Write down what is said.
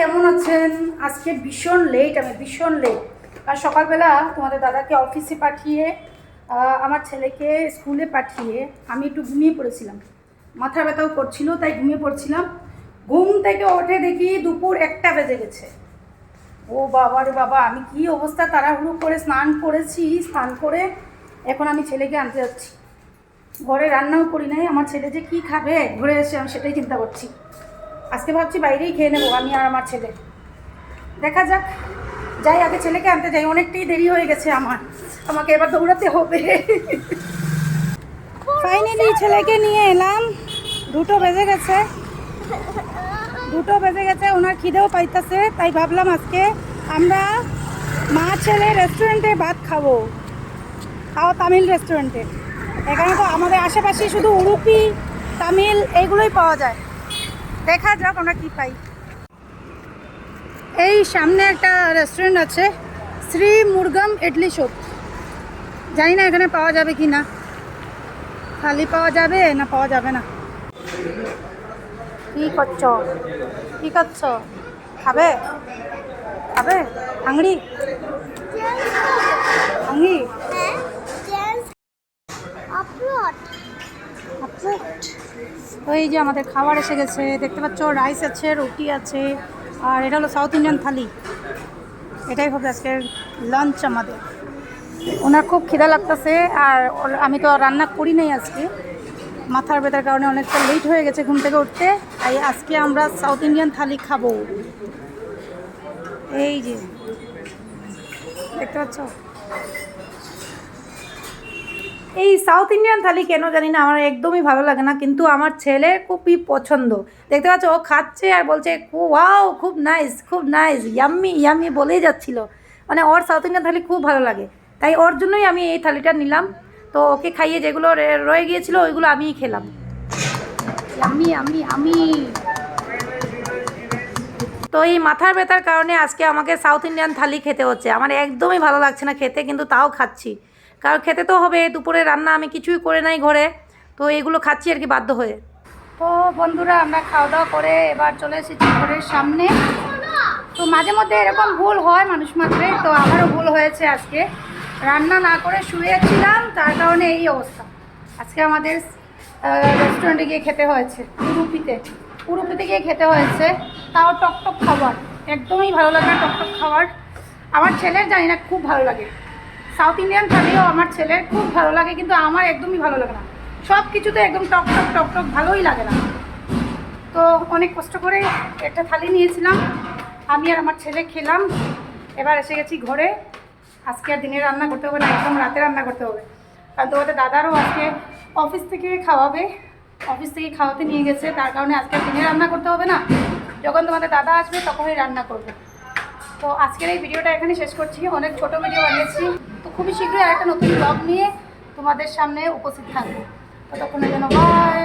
কেমন আছেন? আজকে ভীষণ লেট আমি ভীষণ লেট আর সকালবেলা তোমাদের দাদাকে অফিসে পাঠিয়ে আমার ছেলেকে স্কুলে পাঠিয়ে আমি একটু ঘুমিয়ে পড়েছিলাম। মাথা ব্যথাও করছিল, তাই ঘুমিয়ে পড়ছিলাম। ঘুম থেকে ওঠে দেখি দুপুর একটা বেজে গেছে। ও বাবা রে বাবা, আমি কি অবস্থা? তাড়াহুড়ো করে স্নান করেছি, স্নান করে এখন আমি ছেলেকে আনতে যাচ্ছি। ঘরে রান্নাও করি নাই, আমার ছেলে যে কী খাবে? ঘুরে এসে আমি সেটাই চিন্তা করছি। আজকে ভাবছি বাইরেই খেয়ে নেব, আমি আর আমার ছেলে। দেখা যাক, যাই, আগে ছেলেকে আনতে যাই, অনেকটাই দেরি হয়ে গেছে আমার। আমাকে এবার দৌড়াতে হবে। ফাইনালি ছেলেকে নিয়ে এলাম। দুটো বেজে গেছে। দুটো বেজে গেছে, ওনার খিদেও পাইতেছে, তাই ভাবলাম আজকে আমরা মা ছেলে রেস্টুরেন্টে ভাত খাব। তাও তামিল রেস্টুরেন্টে এখানে তো আমাদের আশেপাশে শুধু উড়ুপি, তামিল এইগুলোই পাওয়া যায়। দেখা যাক আমরা কি পাই। এই সামনে একটা রেস্টুরেন্ট আছে, শ্রী মুরগাম ইডলি শপ জানি না এখানে পাওয়া যাবে কি না। খালি পাওয়া যাবে না পাওয়া যাবে না। কি করছ? কি করছ? খাবে? খাবে? হাংড়ি হাংড়ি আপলোড তো এই যে আমাদের খাবার এসে গেছে। দেখতে পাচ্ছ রাইস আছে, রুটি আছে, আর এটা হলো সাউথ ইন্ডিয়ান থালি। এটাই হবে আজকের লাঞ্চ আমাদের। ওনার খুব খিদা লাগতেছে, আর আমি তো রান্না করি নাই আজকে। মাথার ব্যথার কারণে অনেকটা লেট হয়ে গেছে ঘুম থেকে উঠতে। তাই আজকে আমরা সাউথ ইন্ডিয়ান থালি খাব। এই যে, দেখতে পাচ্ছ? এই সাউথ ইন্ডিয়ান থালি কেন জানি না, আমার একদমই ভালো লাগে না, কিন্তু আমার ছেলের খুবই পছন্দ। দেখতে পাচ্ছ, ও খাচ্ছে আর বলছে ওয়াও, খুব নাইস খুব নাইস, ইয়াম্মি ইয়াম্মি, বলেই যাচ্ছিল। মানে ওর সাউথ ইন্ডিয়ান থালি খুব ভালো লাগে। তাই ওর জন্যই আমি এই থালিটা নিলাম। তো ওকে খাইয়ে যেগুলো রয়ে গিয়েছিল, ওইগুলো আমিই খেলাম। আমি আমি আমি তো এই মাথার ব্যথার কারণে আজকে আমাকে সাউথ ইন্ডিয়ান থালি খেতে হচ্ছে। আমার একদমই ভালো লাগছে না খেতে, কিন্তু তাও খাচ্ছি। কারণ খেতে তো হবে, দুপুরে রান্না আমি কিছুই করে নাই ঘরে, তো এগুলো খাচ্ছি আর কি বাধ্য হয়ে। তো বন্ধুরা, আমরা খাওয়া দাওয়া করে এবার চলে এসেছি ঘরের সামনে। তো মাঝে মধ্যে এরকম ভুল হয় মানুষ মাত্রে, তো আমারও ভুল হয়েছে আজকে। রান্না না করে শুয়েছিলাম, তার কারণে এই অবস্থা। আজকে আমাদের রেস্টুরেন্টে গিয়ে খেতে হয়েছে, উরুপিতে। উরুপিতে গিয়ে খেতে হয়েছে, তাও টকটক খাবার, একদমই ভালো লাগে টকটক খাবার। আমার ছেলের জানি না খুব ভালো লাগে। সাউথ ইন্ডিয়ান থালিও আমার ছেলের খুব ভালো লাগে, কিন্তু আমার একদমই ভালো লাগে না। সব কিছুতে একদম টকটক টকটক ভালোই লাগে না। তো অনেক কষ্ট করে একটা থালি নিয়েছিলাম, আমি আর আমার ছেলে খেলাম। এবার এসে গেছি ঘরে। আজকে আর দিনে রান্না করতে হবে না, একদম রাতে রান্না করতে হবে। কারণ তোমাদের দাদারও আজকে অফিস থেকে খাওয়াবে। অফিস থেকে খাওয়াতে নিয়ে গেছে, তার কারণে আজকে দিনে রান্না করতে হবে না। যখন তোমাদের দাদা আসবে, তখনই রান্না করবে। তো আজকের এই ভিডিওটা এখানে শেষ করছি। অনেক ছোট ভিডিও বানিয়েছি। তো খুবই শীঘ্রই একটা নতুন ব্লগ নিয়ে তোমাদের সামনে উপস্থিত থাকব। ততক্ষণের জন্য বাই